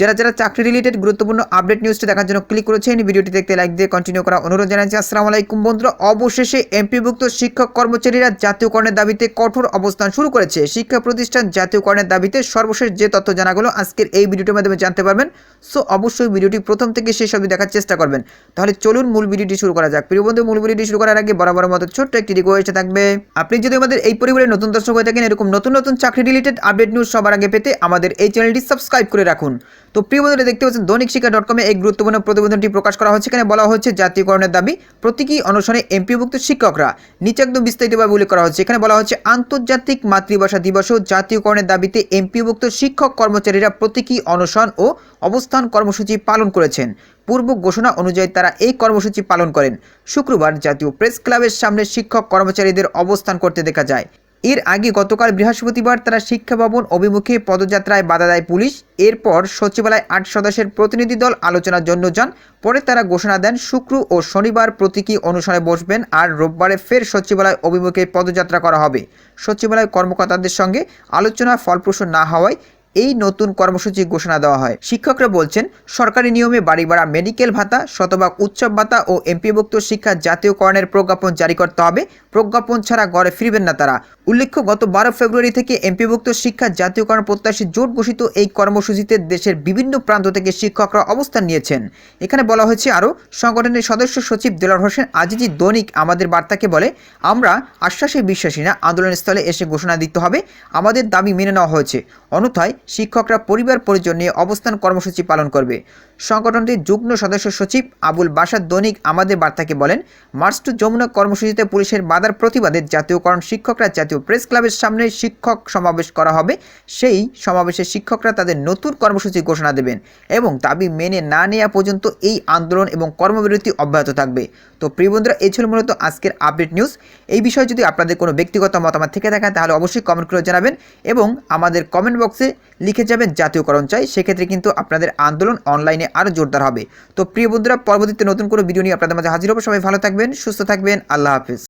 যারা যারা চাকরি রিলেটেড গুরুত্বপূর্ণ আপডেট নিউজটি দেখার জন্য ক্লিক করেছেন ভিডিওটি দেখতে লাইক দিয়ে কন্টিনিউ করা অনুরোধ জানাচ্ছি। আসসালামু আলাইকুম বন্ধুরা, অবশেষে এমপিভুক্ত শিক্ষক কর্মচারীরা জাতীয়করণের দাবিতে কঠোর অবস্থান শুরু করেছে। শিক্ষা প্রতিষ্ঠান জাতীয়করণের দাবিতে সর্বশেষ যে তথ্য জানা গেল, আজকের এই ভিডিওটির মাধ্যমে জানতে পারবেন। সো অবশ্যই ভিডিওটি প্রথম থেকে শেষ অবধি দেখার চেষ্টা করবেন। তাহলে চলুন মূল ভিডিওটি শুরু করা যাক। প্রিয় বন্ধু, মূল ভিডিওটি শুরু করার আগে বরাবর মতো ছোট্ট একটি রিকোয়েস্ট থাকবে। আপনি যদি আমাদের এই পরিবারের নতুন দর্শক হয়ে থাকেন, এরকম নতুন নতুন চাকরি রিলেটেড আপডেট নিউজ সবার আগে পেতে আমাদের এই চ্যানেলটি সাবস্ক্রাইব করে রাখুন। তো প্রিয় বন্ধুরা, দেখতে পাচ্ছেন দৈনিক শিক্ষা ডট কমে এই গুরুত্বপূর্ণ প্রতিবেদনটি প্রকাশ করা হচ্ছে। এখানে বলা হচ্ছে, জাতীয়করণের দাবি, প্রতীকী অনশনে এমপিভুক্ত শিক্ষকরা নিচে একদম বিস্তারিতভাবে উল্লেখ করা হচ্ছে। এখানে বলা হচ্ছে, আন্তর্জাতিক মাতৃভাষা দিবস ও জাতীয়করণের দাবিতে এমপিভুক্ত শিক্ষক কর্মচারীরা প্রতীকী অনশন ও অবস্থান কর্মসূচি পালন করেছেন। পূর্ব ঘোষণা অনুযায়ী তারা এই কর্মসূচি পালন করেন। শুক্রবার জাতীয় প্রেস ক্লাবের সামনে শিক্ষক কর্মচারীদের অবস্থান করতে দেখা যায়। এর আগে গতকাল বৃহস্পতিবার তারা শিক্ষা ভবন অভিমুখে পদযাত্রায় বাধা দেয় পুলিশ। এরপর সচিবালয় আট সদস্যের প্রতিনিধি দল আলোচনার জন্য যান। পরে তারা ঘোষণা দেন, শুক্র ও শনিবার প্রতীকী অনুসারে বসবেন আর রোববারে ফের সচিবালয় অভিমুখে পদযাত্রা করা হবে। সচিবালয় কর্মকর্তাদের সঙ্গে আলোচনা ফলপ্রসূ না হওয়ায় এই নতুন কর্মসূচি ঘোষণা দেওয়া হয়। শিক্ষকরা বলছেন, সরকারি নিয়মে বাড়ি ভাড়া, মেডিকেল ভাতা, শতভাগ উৎসব ভাতা ও এমপিভুক্ত শিক্ষা জাতীয়করণের প্রজ্ঞাপন জারি করতে হবে। প্রজ্ঞাপন ছাড়া ঘরে ফিরবেন না তারা। উল্লেখ্য, গত বারো ফেব্রুয়ারি থেকে এমপিভুক্ত শিক্ষা জাতীয়করণ প্রত্যাশী জোট ঘোষিত এই কর্মসূচিতে দেশের বিভিন্ন প্রান্ত থেকে শিক্ষকরা অবস্থান নিয়েছেন। এখানে বলা হয়েছে আরও, সংগঠনের সদস্য সচিব দেলার হোসেন আজিজি দৈনিক আমাদের বার্তাকে বলে, আমরা আশ্বাসে বিশ্বাসী না, আন্দোলনস্থলে এসে ঘোষণা দিতে হবে। আমাদের দাবি মেনে নেওয়া হয়েছে। অন্যথায় শিক্ষকরা পরিবার পরিজন নিয়ে অবস্থান কর্মসূচি পালন করবে। সংগঠনটির যুগ্ম সদস্য সচিব আবুল বাসার দৈনিক আমাদের বার্তাকে বলেন, মার্চ টু যমুনা কর্মসূচিতে পুলিশের বাধার প্রতিবাদে জাতীয়করণ শিক্ষকরা জাতীয় প্রেস ক্লাবের সামনে শিক্ষক সমাবেশ করা হবে। সেই সমাবেশে শিক্ষকরা তাদের নতুন কর্মসূচি ঘোষণা দেবেন এবং দাবি মেনে না নেওয়া পর্যন্ত এই আন্দোলন এবং কর্মবিরতি অব্যাহত থাকবে। তো প্রিয় বন্ধুরা, এই ছিল মূলত আজকের আপডেট নিউজ। এই বিষয়ে যদি আপনাদের কোনো ব্যক্তিগত মতামত থেকে থাকে, তাহলে অবশ্যই কমেন্ট করে জানাবেন এবং আমাদের কমেন্ট বক্সে লিখে যাবেন জাতীয়করণ চাই। সেক্ষেত্রে কিন্তু আপনাদের আন্দোলন অনলাইনে আরও জোরদার হবে। তো প্রিয় বন্ধুরা, পরবর্তীতে নতুন কোনো ভিডিও নিয়ে আপনাদের মাঝে হাজির হব। সবাই ভালো থাকবেন, সুস্থ থাকবেন। আল্লাহ হাফিজ।